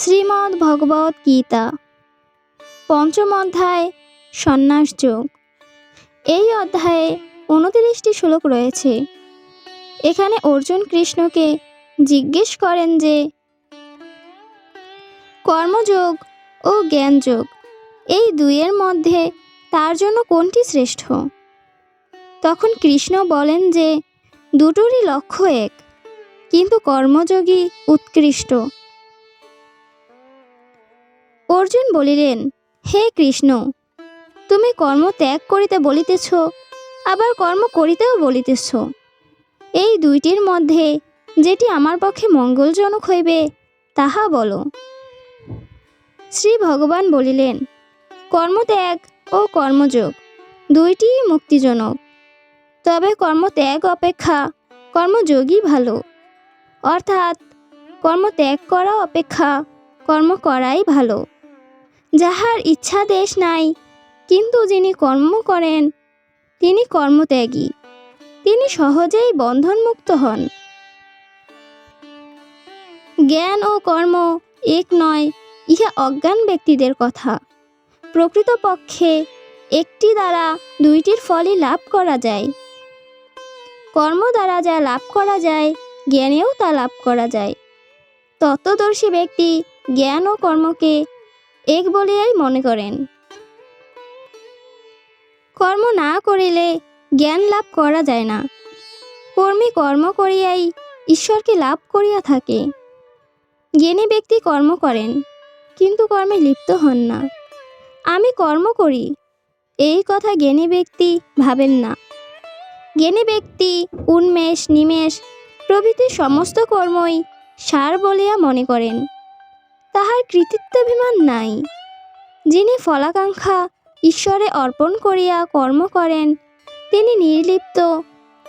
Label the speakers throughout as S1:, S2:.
S1: শ্রীমদ্ ভগবত গীতা। পঞ্চম অধ্যায়, সন্ন্যাস যোগ। এই অধ্যায়ে উনতিরিশটি শ্লোক রয়েছে। এখানে অর্জুন কৃষ্ণকে জিজ্ঞেস করেন যে, কর্মযোগ ও জ্ঞানযোগ, এই দুইয়ের মধ্যে তার জন্য কোনটি শ্রেষ্ঠ? তখন কৃষ্ণ বলেন যে, দুটোরই লক্ষ্য এক, কিন্তু কর্মযোগী উৎকৃষ্ট। অর্জুন বলিলেন, হে কৃষ্ণ, তুমি কর্ম ত্যাগ করিতে বলিতেছ, আবার কর্ম করিতেও বলিতেছ। এই দুইটির মধ্যে যেটি আমার পক্ষে মঙ্গলজনক হইবে, তাহা বলো। শ্রী ভগবান বলিলেন, কর্মত্যাগ ও কর্মযোগ দুইটিই মুক্তিজনক। তবে কর্মত্যাগ অপেক্ষা কর্মযোগই ভালো। অর্থাৎ কর্ম ত্যাগ করা অপেক্ষা কর্ম করাই ভালো। যাহার ইচ্ছা দেশ নাই, কিন্তু যিনি কর্ম করেন, তিনি কর্মত্যাগী। তিনি সহজেই বন্ধনমুক্ত হন। জ্ঞান ও কর্ম এক নয়, ইহা অজ্ঞান ব্যক্তিদের কথা। প্রকৃতপক্ষে একটি দ্বারা দুইটির ফলই লাভ করা যায়। কর্ম দ্বারা যা লাভ করা যায়, জ্ঞানেও তা লাভ করা যায়। তত্ত্বদর্শী ব্যক্তি জ্ঞান ও কর্মকে এক বলিয়াই মনে করেন। কর্ম না করিলে জ্ঞান লাভ করা যায় না। কর্মী কর্ম করিয়াই ঈশ্বরকে লাভ করিয়া থাকে। জ্ঞানী ব্যক্তি কর্ম করেন, কিন্তু কর্মে লিপ্ত হন না। আমি কর্ম করি, এই কথা জ্ঞানী ব্যক্তি ভাবেন না। জ্ঞানী ব্যক্তি উন্মেষ, নিমেষ প্রভৃতি সমস্ত কর্মই সার বলিয়া মনে করেন। তাহার কৃতিত্বাভিমান নাই। যিনি ফলাকাঙ্ক্ষা ঈশ্বরে অর্পণ করিয়া কর্ম করেন, তিনি নির্লিপ্ত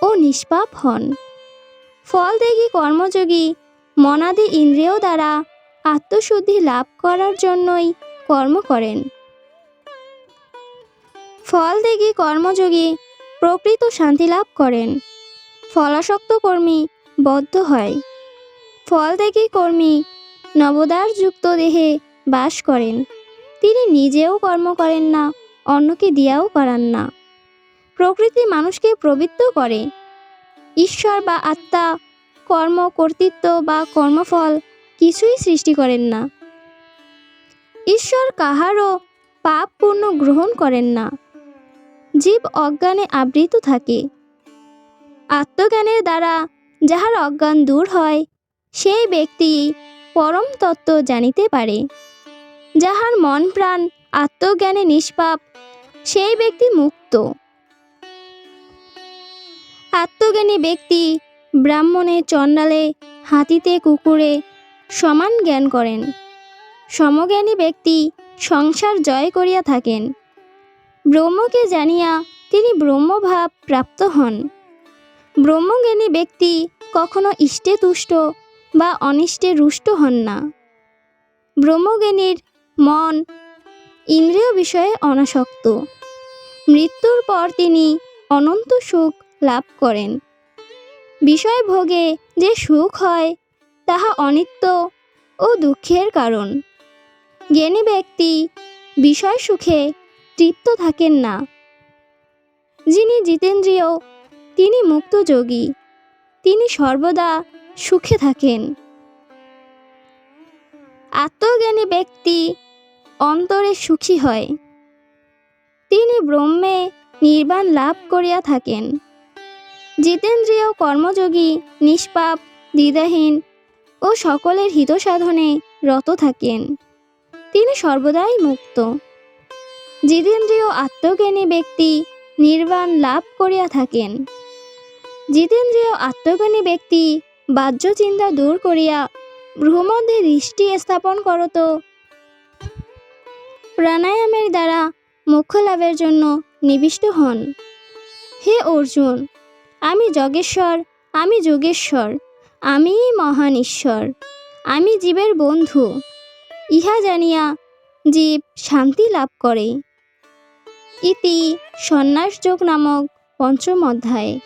S1: ও নিষ্পাপ হন। ফল দেখি কর্মযোগী মনাদি ইন্দ্রিয় দ্বারা আত্মশুদ্ধি লাভ করার জন্যই কর্ম করেন। ফল দেখি কর্মযোগী প্রকৃত শান্তি লাভ করেন। ফলাসক্ত কর্মী বদ্ধ হয়। ফল দেখি কর্মী নবদারযুক্ত দেহে বাস করেন। তিনি নিজেও কর্ম করেন না, অন্যকে দিয়াও করান না। প্রকৃতি মানুষকে প্রবৃত্ত করে। ঈশ্বর বা আত্মা, কর্ম, কর্তৃত্ব বা কর্মফল কিছুই সৃষ্টি করেন না। ঈশ্বর কাহারও পাপ পূর্ণ গ্রহণ করেন না। জীব অজ্ঞানে আবৃত থাকে। আত্মজ্ঞানের দ্বারা যাহার অজ্ঞান দূর হয়, সেই ব্যক্তি পরম তত্ত্ব জানিতে পারে। যাহার মন প্রাণ, আত্মজ্ঞানে নিষ্পাপ, সেই ব্যক্তি মুক্ত। আত্মজ্ঞানী ব্যক্তি ব্রাহ্মণে চণ্ডালে, হাতিতে, কুকুরে সমান জ্ঞান করেন। সমজ্ঞানী ব্যক্তি সংসার জয় করিয়া থাকেন। ব্রহ্মকে জানিয়া তিনি ব্রহ্মভাব প্রাপ্ত হন। ব্রহ্মজ্ঞানী ব্যক্তি কখনো ইষ্টে তুষ্ট বা অনিষ্টে রুষ্ট হন না। ব্রহ্মজ্ঞানীর মন ইন্দ্রিয় বিষয়ে অনাসক্ত। মৃত্যুর পর তিনি অনন্ত সুখ লাভ করেন। বিষয় ভোগে যে সুখ হয়, তাহা অনিত্য ও দুঃখের কারণ। জ্ঞানী ব্যক্তি বিষয় সুখে তৃপ্ত থাকেন না। যিনি জিতেন্দ্রীয়, তিনি মুক্তযোগী। তিনি সর্বদা সুখে থাকেন। আত্মজ্ঞানী ব্যক্তি অন্তরে সুখী হয়। তিনি ব্রহ্মে নির্বাণ লাভ করিয়া থাকেন। জিতেন্দ্রীয় কর্মযোগী, নিষ্পাপ, দ্বিধাহীন ও সকলের হিত সাধনে রত থাকেন। তিনি সর্বদাই মুক্ত। জিতেন্দ্রীয় আত্মজ্ঞানী ব্যক্তি নির্বাণ লাভ করিয়া থাকেন। জিতেন্দ্রীয় আত্মজ্ঞানী ব্যক্তি বাহ্য চিন্তা দূর করিয়া ভ্রমধ্যে দৃষ্টি স্থাপন করত প্রাণায়ামের দ্বারা মোক্ষ লাভের জন্য নিবিষ্ট হন। হে অর্জুন, আমি যগেশ্বর, আমি যোগেশ্বর আমি মহান ঈশ্বর, আমি জীবের বন্ধু। ইহা জানিয়া জীব শান্তি লাভ করে। ইতি সন্ন্যাস যোগ নামক পঞ্চম অধ্যায়।